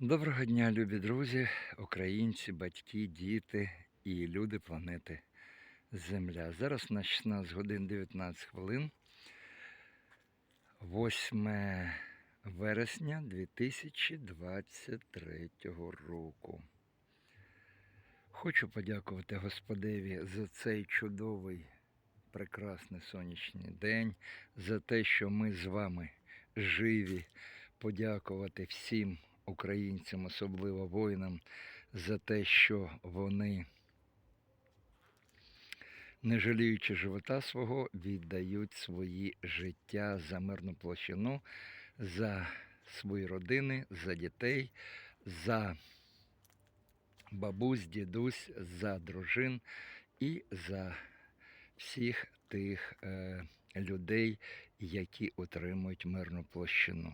Доброго дня, любі друзі, українці, батьки, діти і люди планети Земля. Зараз на 16 годин 19 хвилин, 8 вересня 2023 року. Хочу подякувати Господеві за цей чудовий, прекрасний сонячний день, за те, що ми з вами живі, подякувати всім українцям, особливо воїнам, за те, що вони, не жаліючи живота свого, віддають свої життя за мирну площину, за свої родини, за дітей, за бабусь, дідусь, за дружин і за всіх тих е, людей, які утримують мирну площину.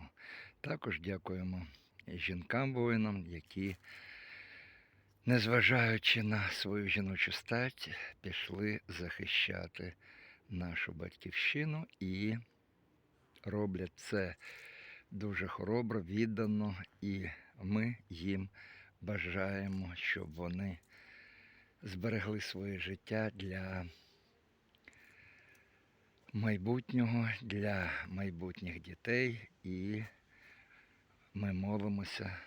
Також дякуємо жінкам воїнам, які, незважаючи на свою жіночу стать, пішли захищати нашу батьківщину і роблять це дуже хоробро, віддано, і ми їм бажаємо, щоб вони зберегли своє життя для майбутнього, для майбутніх дітей і ми молимося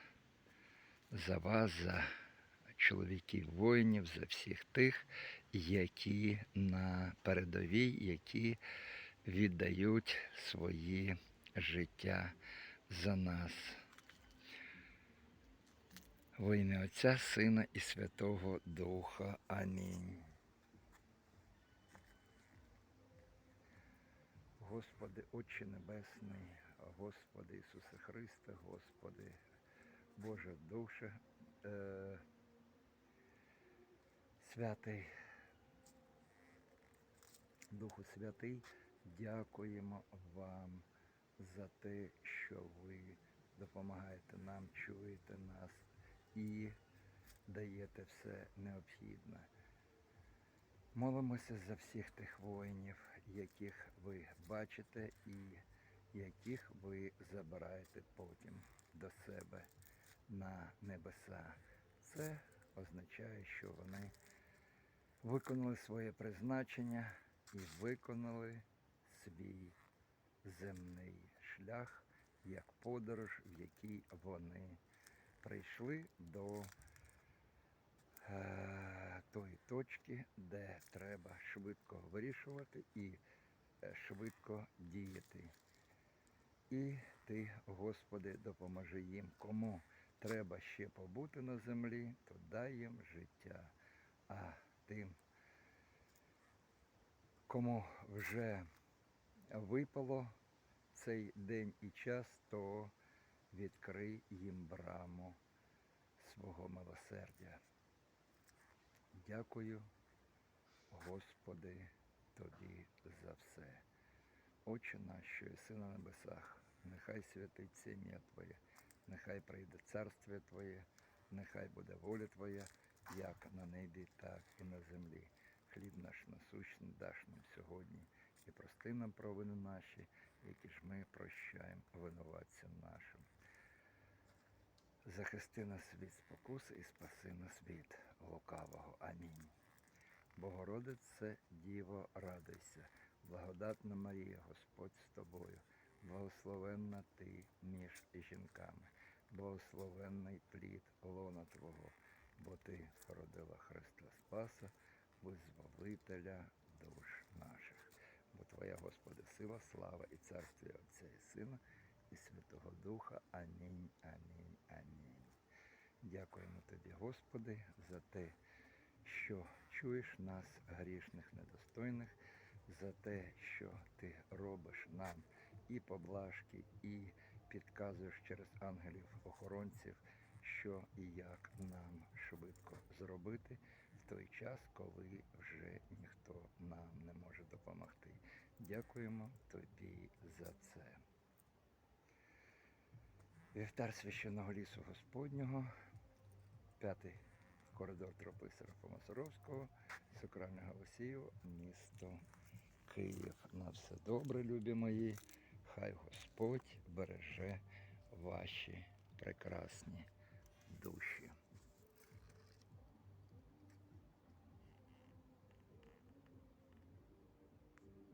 за вас, за чоловіків воїнів, за всіх тих, які на передовій, які віддають свої життя за нас. Во ім'я Отця, Сина і Святого Духа. Амінь. Господи, Отче Небесний, Господи Ісусе Христе, Господи, Боже Душе, е, Святий, Духу Святий, дякуємо вам за те, що ви допомагаєте нам, чуєте нас і даєте все необхідне. Молимося за всіх тих воїнів, яких ви бачите і яких ви забираєте потім до себе на небеса. Це означає, що вони виконали своє призначення і виконали свій земний шлях як подорож, в якій вони прийшли до е, тої точки, де треба швидко вирішувати і швидко діяти. І ти, Господи, допоможи їм, кому треба ще побути на землі, то дай їм життя. А тим, кому вже випало цей день і час, то відкрий їм браму свого милосердя. Дякую, Господи, все. Отче наш, що єси на небесах, нехай святиться ім'я Твоє, нехай прийде царствие Твоє, нехай буде воля Твоя, як на небі, так і на землі. Хліб наш насущний даш нам сьогодні, і прости нам провини наші, які ж ми прощаємо винуватцям нашим. Захисти нас від спокуси і спаси нас від лукавого. Амінь. Богородице, Діво, радуйся, благодатна Марія, Господь з тобою, благословенна ти між жінками, благословенний плід лона Твого, бо ти породила Христа Спаса, визволителя душ наших. Бо Твоя, Господи, сила, слава і царстві Отця і Сина і Святого Духа. Амінь, амінь, амінь. Дякуємо Тобі, Господи, за те, що чуєш нас, грішних, недостойних, за те, що Ти робиш нам і поблажки, і підказуєш через ангелів-охоронців, що і як нам швидко зробити в той час, коли вже ніхто нам не може допомогти. Дякуємо Тобі за це. Вівтар священного лісу Господнього, п'ятий коридор тропи Серафима Саровського, Сокральне Голосіїв, місто Київ. На все добре, любі мої. Хай Господь береже ваші прекрасні душі.